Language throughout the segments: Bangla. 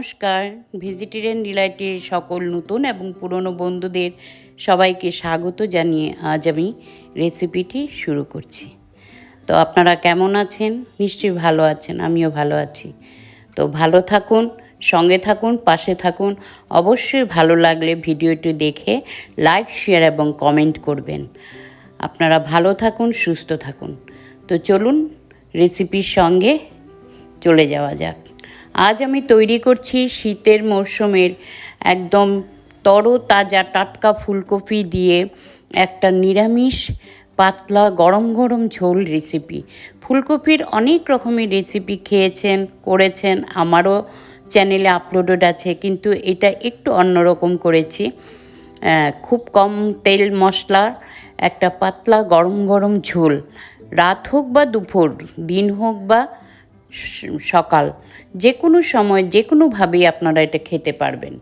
নমস্কার। ভেজিটেরিয়ান ডিলাইটের সকল নতুন এবং পুরনো বন্ধুদের সবাইকে স্বাগত জানিয়ে আজ আমি রেসিপিটি শুরু করছি। তো আপনারা কেমন আছেন? নিশ্চয়ই ভালো আছেন, আমিও ভালো আছি। তো ভালো থাকুন, সঙ্গে থাকুন, পাশে থাকুন। অবশ্যই ভালো লাগলে ভিডিওটি দেখে লাইক শেয়ার এবং কমেন্ট করবেন। আপনারা ভালো থাকুন, সুস্থ থাকুন। তো চলুন রেসিপির সঙ্গে চলে যাওয়া যাক। আজ আমি তৈরি করছি শীতের মরশুমের একদম তরতাজা টাটকা ফুলকপি দিয়ে একটা নিরামিষ, পাতলা, গরম গরম ঝোল রেসিপি ফুলকপির অনেক রকমের রেসিপি খেয়েছেন, করেছেন, আমারও চ্যানেলে আপলোডেড আছে, কিন্তু এটা একটু অন্যরকম করেছি। খুব কম তেল মশলার একটা পাতলা গরম গরম ঝোল। রাত হোক বা দুপুর, দিন হোক বা সকাল। যে কোনো সময় যে কোনোভাবেই আপনারা এটা খেতে পারবেন।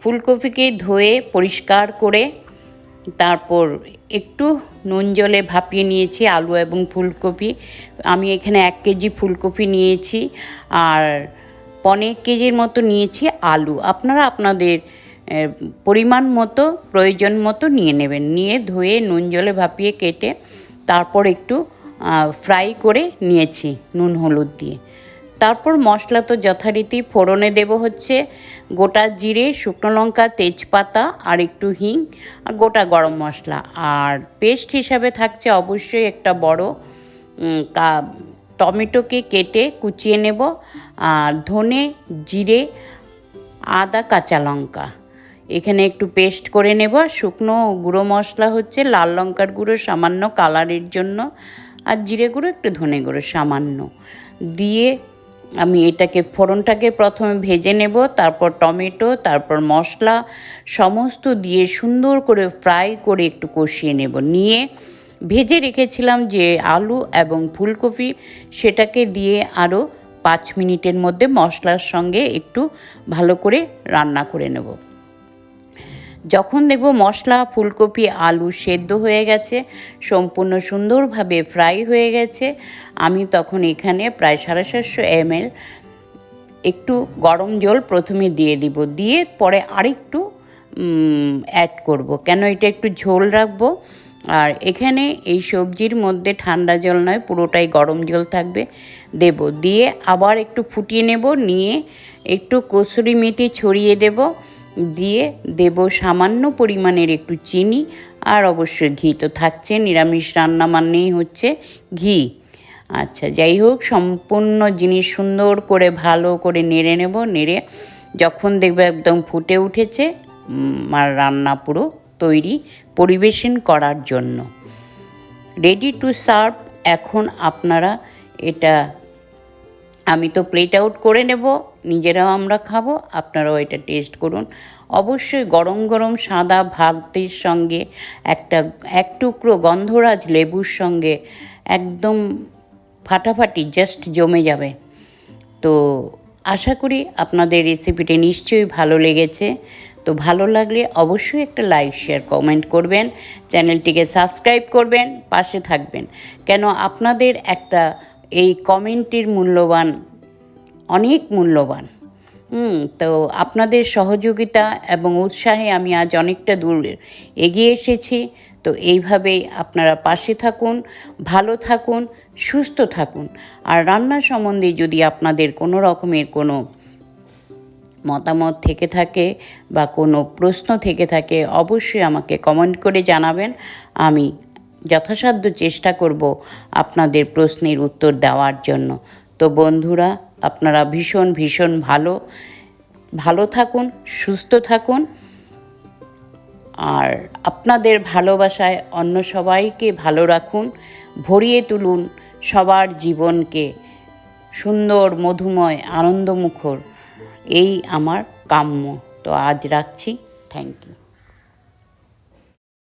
ফুলকপিকে ধুয়ে, পরিষ্কার করে, তারপর একটু নুন জলে ভাপিয়ে নিয়েছি আলু এবং ফুলকপি। আমি এখানে এক কেজি ফুলকপি নিয়েছি আর পনেরো কেজির মতো নিয়েছি আলু। আপনারা আপনাদের পরিমাণ মতো, প্রয়োজন মতো নিয়ে নেবেন। নিয়ে ধুয়ে, নুন জলে ভাপিয়ে কেটে, তারপর একটু ফ্রাই করে নিয়েছি নুন, হলুদ দিয়ে। তারপর মশলা তো যথারীতি ফোড়নে দেব হচ্ছে গোটা জিরে, শুকনো লঙ্কা, তেজপাতা আর একটু হিং, আর গোটা গরম মশলা। আর পেস্ট হিসাবে থাকছে অবশ্যই একটা বড় টমেটোকে কেটে কুচিয়ে নেব, আর ধনে, জিরে, আদা, কাঁচা লঙ্কা। এখানে একটু পেস্ট করে নেব। শুকনো গুঁড়ো মশলা হচ্ছে লাল লঙ্কার গুঁড়ো সামান্য কালারের জন্য। আর জিরে গুঁড়ো, একটু ধনে গুঁড়ো সামান্য। দিয়ে আমি এটাকে, ফোড়নটাকে প্রথমে ভেজে নেব, তারপর টমেটো, তারপর মশলা, সমস্ত দিয়ে সুন্দর করে ফ্রাই করে একটু কষিয়ে নেব। নিয়ে ভেজে রেখেছিলাম যে আলু এবং ফুলকপি, সেটাকে দিয়ে আরও পাঁচ মিনিটের মধ্যে মশলার সঙ্গে একটু ভালো করে রান্না করে নেব। যখন দেখব মশলা, ফুলকপি, আলু সেদ্ধ হয়ে গেছে, সম্পূর্ণ সুন্দরভাবে ফ্রাই হয়ে গেছে, আমি তখন এখানে প্রায় সাড়ে সাতশো এমএল একটু গরম জল প্রথমে দিয়ে দিব। দিয়ে পরে আরেকটু অ্যাড করব। কেন এটা একটু ঝোল রাখব? আর এখানে এই সবজির মধ্যে ঠান্ডা জল নয়, পুরোটাই গরম জল থাকবে, দেব। দিয়ে আবার একটু ফুটিয়ে নেব, নিয়ে একটু কসুরি মেথি ছড়িয়ে দেব। দিয়ে দেব সামান্য পরিমাণের একটু চিনি আর অবশ্যই ঘি তো থাকছে নিরামিষ রান্না মানেই হচ্ছে ঘি। আচ্ছা যাই হোক সম্পূর্ণ জিনিস সুন্দর করে ভালো করে নেড়ে নেব নেড়ে যখন দেখবে একদম ফুটে উঠেছে উম, আর রান্না পুরো তৈরি পরিবেশন করার জন্য। রেডি টু সার্ভ এখন আপনারা এটা আমি তো প্লেট আউট করে নেব। নিজেরাও আমরা খাব, আপনারাও এটা টেস্ট করুন। অবশ্যই গরম গরম সাদা ভাতের সঙ্গে একটা, এক টুকরো গন্ধরাজ লেবুর সঙ্গে একদম ফাটাফাটি জাস্ট জমে যাবে। তো আশা করি আপনাদের রেসিপিটি নিশ্চয়ই ভালো লেগেছে। তো ভালো লাগলে অবশ্যই একটা লাইক শেয়ার কমেন্ট করবেন। চ্যানেলটিকে সাবস্ক্রাইব করবেন, পাশে থাকবেন। কেন আপনাদের একটা এই কমেন্টের মূল্যবান অনেক মূল্যবান। তো আপনাদের সহযোগিতা এবং উৎসাহে আমি আজ অনেকটা দূর এগিয়ে এসেছি। তো এইভাবেই আপনারা পাশে থাকুন, ভালো থাকুন, সুস্থ থাকুন। আর রান্না সম্বন্ধে যদি আপনাদের কোনো রকমের কোনো মতামত থেকে থাকে বা কোনো প্রশ্ন থেকে থাকে, অবশ্যই আমাকে কমেন্ট করে জানাবেন। আমি যথাসাধ্য চেষ্টা করব আপনাদের প্রশ্নের উত্তর দেওয়ার জন্য। তো বন্ধুরা আপনারা ভীষণ ভীষণ ভালো। ভালো থাকুন, সুস্থ থাকুন। আর আপনাদের ভালোবাসায় অন্য সবাইকে ভালো রাখুন, ভরিয়ে তুলুন সবার জীবনকে সুন্দর, মধুময়, আনন্দমুখর। এই আমার কাম্য। তো আজ রাখছি। Thank you